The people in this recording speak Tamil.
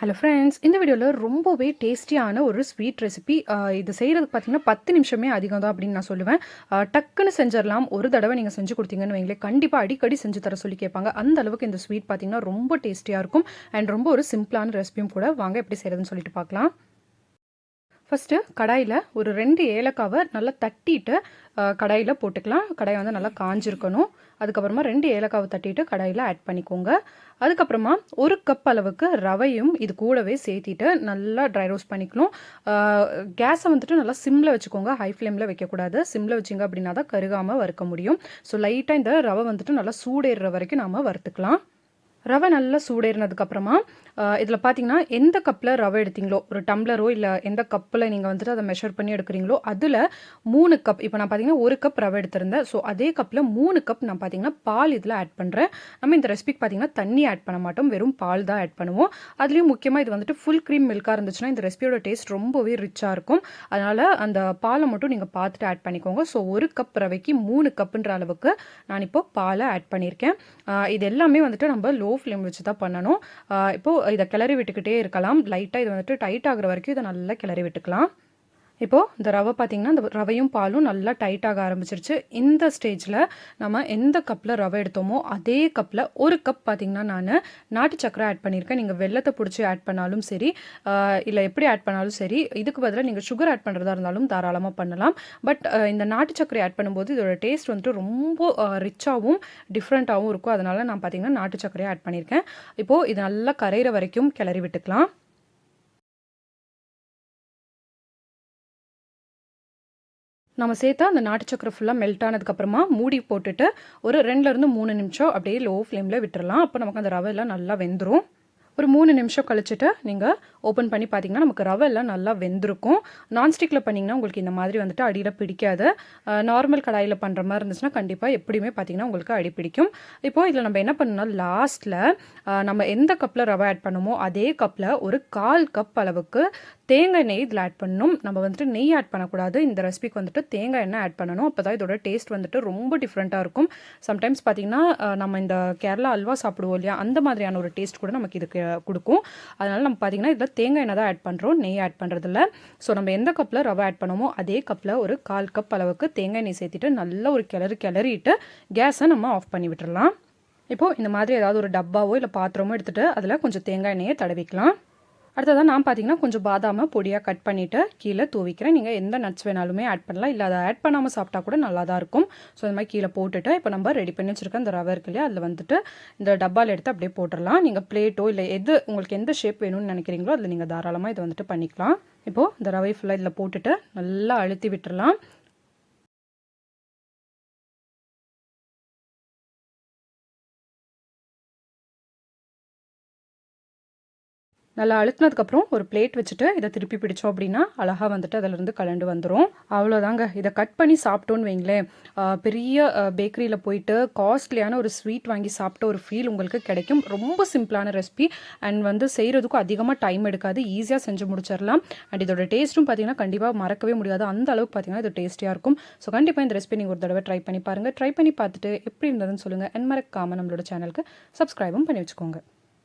ஹலோ ஃப்ரெண்ட்ஸ் இந்த வீடியோவில் ரொம்பவே டேஸ்டியான ஒரு ஸ்வீட் ரெசிபி இது செய்கிறதுக்கு பார்த்தீங்கன்னா பத்து நிமிஷமே அதிகம் தான் அப்படின்னு நான் சொல்லுவேன். டக்குன்னு செஞ்சிடலாம். ஒரு தடவை நீங்கள் செஞ்சு கொடுத்தீங்கன்னு வைங்களேன் கண்டிப்பாக அடிக்கடி செஞ்சு தர சொல்லி கேட்பாங்க. அந்த அளவுக்கு இந்த ஸ்வீட் பார்த்தீங்கன்னா ரொம்ப டேஸ்டியாக இருக்கும். அண்ட் ரொம்ப ஒரு சிம்பிளான ரெசிபியும் கூட. வாங்க எப்படி செய்கிறதுன்னு சொல்லிட்டு பார்க்கலாம் ஃபஸ்ட்டு கடாயில் ஒரு ரெண்டு ஏலக்காவை நல்லா தட்டிட்டு கடாயில் போட்டுக்கலாம். கடாய் வந்து நல்லா காஞ்சிருக்கணும். அதுக்கப்புறமா ரெண்டு ஏலக்காவை தட்டிட்டு கடாயில் ஆட் பண்ணிக்கோங்க. அதுக்கப்புறமா ஒரு கப் அளவுக்கு ரவையும் இது கூடவே சேர்த்திட்டு நல்லா ட்ரை ரோஸ்ட் பண்ணிக்கணும். கேஸை வந்துட்டு நல்லா சிம்மில் வச்சுக்கோங்க. ஹை ஃப்ளேமில் வைக்கக்கூடாது. சிம்மில் வச்சிங்க அப்படின்னா தான் கருகாமல் வறுக்க முடியும். ஸோ லைட்டாக இந்த ரவை வந்துட்டு நல்லா சூடேறுற வரைக்கும் நாம் வறுத்துக்கலாம். ரவை நல்லா சூடேறினதுக்கப்புறமா இதில் பார்த்தீங்கன்னா எந்த கப்பில் ரவை எடுத்தீங்களோ ஒரு டம்ளரோ இல்லை எந்த கப்பில் நீங்கள் வந்துட்டு அதை மெஷர் பண்ணி எடுக்கிறீங்களோ அதில் மூணு கப் இப்போ நான் பார்த்தீங்கன்னா ஒரு கப் ரவை எடுத்திருந்தேன். ஸோ அதே கப்பில் மூணு கப் நான் பார்த்தீங்கன்னா பால் இதில் ஆட் பண்ணுறேன் நம்ம இந்த ரெசிபிக்கு பார்த்தீங்கன்னா தண்ணி ஆட் பண்ண மாட்டோம். வெறும் பால் தான் ஆட் பண்ணுவோம். அதுலேயும் முக்கியமாக இது வந்துட்டு ஃபுல் க்ரீம் மில்காக இருந்துச்சுன்னா இந்த ரெசிபியோட டேஸ்ட் ரொம்பவே ரிச்சாக இருக்கும். அதனால் அந்த பாலை மட்டும் நீங்கள் பார்த்துட்டு ஆட் பண்ணிக்கோங்க. ஸோ ஒரு கப் ரவைக்கு மூணு கப்புன்ற அளவுக்கு நான் இப்போ பாலை ஆட் பண்ணியிருக்கேன். இது எல்லாமே வந்துட்டு நம்ம லோ ஃப்ளேம் வச்சு தான் பண்ணணும். இப்போது இப்போ இதை கிளறி விட்டுக்கிட்டே இருக்கலாம். லைட்டாக இது வந்துட்டு டைட் ஆகுற வரைக்கும் இதை நல்லா கிளறி விட்டுக்கலாம். இப்போது இந்த ரவை பார்த்திங்கன்னா இந்த ரவையும் பாலும் நல்லா டைட்டாக ஆரம்பிச்சிருச்சு. இந்த ஸ்டேஜில் நம்ம எந்த கப்பில் ரவை எடுத்தோமோ அதே கப்பில் ஒரு கப் பார்த்திங்கன்னா நான் நாட்டு சக்கரை ஆட் பண்ணியிருக்கேன் நீங்கள் வெள்ளத்தை பிடிச்சி ஆட் பண்ணாலும் சரி இல்லை எப்படி ஆட் பண்ணாலும் சரி இதுக்கு பதிலாக நீங்கள் சுகர் ஆட் பண்ணுறதா இருந்தாலும் தாராளமாக பண்ணலாம். பட் இந்த நாட்டு சக்கரை ஆட் பண்ணும்போது இதோட டேஸ்ட் வந்துட்டு ரொம்ப ரிச்சாகவும் டிஃப்ரெண்ட்டாகவும் இருக்கும். அதனால் நான் பார்த்திங்கன்னா நாட்டு சக்கரையை ஆட் பண்ணியிருக்கேன் இப்போது இது நல்லா கரையிற வரைக்கும் கிளறி விட்டுக்கலாம். நம்ம சேர்த்தா அந்த நாட்டு சக்கரை ஃபுல்லாக மெல்ட் ஆனதுக்கப்புறமா மூடி போட்டுட்டு ஒரு ரெண்டுலேருந்து மூணு நிமிஷம் அப்படியே லோ ஃப்ளேமில் விட்டுறலாம். அப்போ நமக்கு அந்த ரவை எல்லாம் நல்லா வெந்துடும் ஒரு மூணு நிமிஷம் கழிச்சுட்டு நீங்கள் ஓப்பன் பண்ணி பார்த்தீங்கன்னா நமக்கு ரவை எல்லாம் நல்லா வெந்திருக்கும். நான்ஸ்டிக்கில் பண்ணிங்கன்னா உங்களுக்கு இந்த மாதிரி வந்துட்டு அடியில் பிடிக்காது. நார்மல் கடாயில் பண்ணுற மாதிரி இருந்துச்சுன்னா கண்டிப்பாக எப்படியுமே பார்த்தீங்கன்னா உங்களுக்கு அடி பிடிக்கும். இப்போது இதில் நம்ம என்ன பண்ணணும்னா லாஸ்ட்டில் நம்ம எந்த கப்பில் ரவை ஆட் பண்ணுமோ அதே கப்பில் ஒரு கால் கப் அளவுக்கு தேங்காய் நெய் இதில் ஆட் பண்ணணும். நம்ம வந்துட்டு நெய் ஆட் பண்ணக்கூடாது. இந்த ரெசிபிக்கு வந்துட்டு தேங்காய் எண்ணெய் ஆட் பண்ணணும். அப்போ தான் இதோட டேஸ்ட் வந்துட்டு ரொம்ப டிஃப்ரெண்ட்டாக இருக்கும். சம்டைம்ஸ் பார்த்தீங்கன்னா நம்ம இந்த கேரளா அல்வா சாப்பிடுவோம் இல்லையா? அந்த மாதிரியான ஒரு டேஸ்ட் கூட நமக்கு இதுக்கு கொடுக்கும். அதனால் நம்ம பார்த்தீங்கன்னா இதில் தேங்காய் எண்ணெய் தான் ஆட் பண்ணுறோம் நெய் ஆட் பண்ணுறதில்ல ஸோ நம்ம எந்த கப்பில் ரவை ஆட் பண்ணோமோ அதே கப்பில் ஒரு கால் கப் அளவுக்கு தேங்காய் நெய் சேர்த்திட்டு நல்ல ஒரு கிளறு கிளறிட்டு கேஸை நம்ம ஆஃப் பண்ணி விட்டுடலாம் இப்போது இந்த மாதிரி ஏதாவது ஒரு டப்பாவோ இல்லை பாத்திரமோ எடுத்துகிட்டு அதில் கொஞ்சம் தேங்காய் எண்ணெயை தடவிக்கலாம். அடுத்ததான் நான் பார்த்தீங்கன்னா கொஞ்சம் பாதாமை பொடியாக கட் பண்ணிவிட்டு கீழே தூவிக்கிறேன். நீங்கள் எந்த நட்ஸ் வேணாலுமே ஆட் பண்ணலாம். இல்லை அதை ஆட் பண்ணாமல் சாப்பிட்டா கூட நல்லா தான் இருக்கும். ஸோ இந்த மாதிரி கீழே போட்டுட்டு இப்போ நம்ம ரெடி பண்ணி வச்சுருக்க அந்த ரவை இருக்கு இல்லையா அதில் வந்துட்டு இந்த டப்பாவில் எடுத்து அப்படியே போட்டுடலாம். நீங்கள் பிளேட்டோ இல்லை எது உங்களுக்கு எந்த ஷேப் வேணும்னு நினைக்கிறீங்களோ அதில் நீங்கள் தாராளமாக இதை வந்துட்டு பண்ணிக்கலாம். இப்போது இந்த ரவை ஃபுல்லாக இதில் போட்டுட்டு நல்லா அழுத்தி விட்டுடலாம். நல்லா அழுத்தினதுக்கப்புறம் ஒரு பிளேட் வச்சுட்டு இதை திருப்பி பிடிச்சோம் அப்படின்னா அழகாக வந்துட்டு அதிலிருந்து கலண்டு வந்துடும் அவ்வளோதாங்க இதை கட் பண்ணி சாப்பிட்டோன்னு வைங்களேன். பெரிய பேக்கரியில் போயிட்டு காஸ்ட்லியான ஒரு ஸ்வீட் வாங்கி சாப்பிட்ட ஒரு ஃபீல் உங்களுக்கு கிடைக்கும். ரொம்ப சிம்பிளான ரெசிபி அண்ட் வந்து செய்கிறதுக்கும் அதிகமாக டைம் எடுக்காது. ஈஸியாக செஞ்சு முடிச்சிடலாம் அண்ட் இதோட டேஸ்ட்டும் பார்த்தீங்கன்னா கண்டிப்பாக மறக்கவே முடியாது. அந்த அளவுக்கு பார்த்தீங்கன்னா இது டேஸ்ட்டியாக இருக்கும். ஸோ கண்டிப்பாக இந்த ரெசிபி நீங்கள் ஒரு தடவை ட்ரை பண்ணி பாருங்கள் ட்ரை பண்ணி பார்த்துட்டு எப்படி இருந்ததுன்னு சொல்லுங்கள் அண்ட் மறக்காமல் நம்மளோட சேனலுக்கு சப்ஸ்கிரைபும் பண்ணி வச்சுக்கோங்க.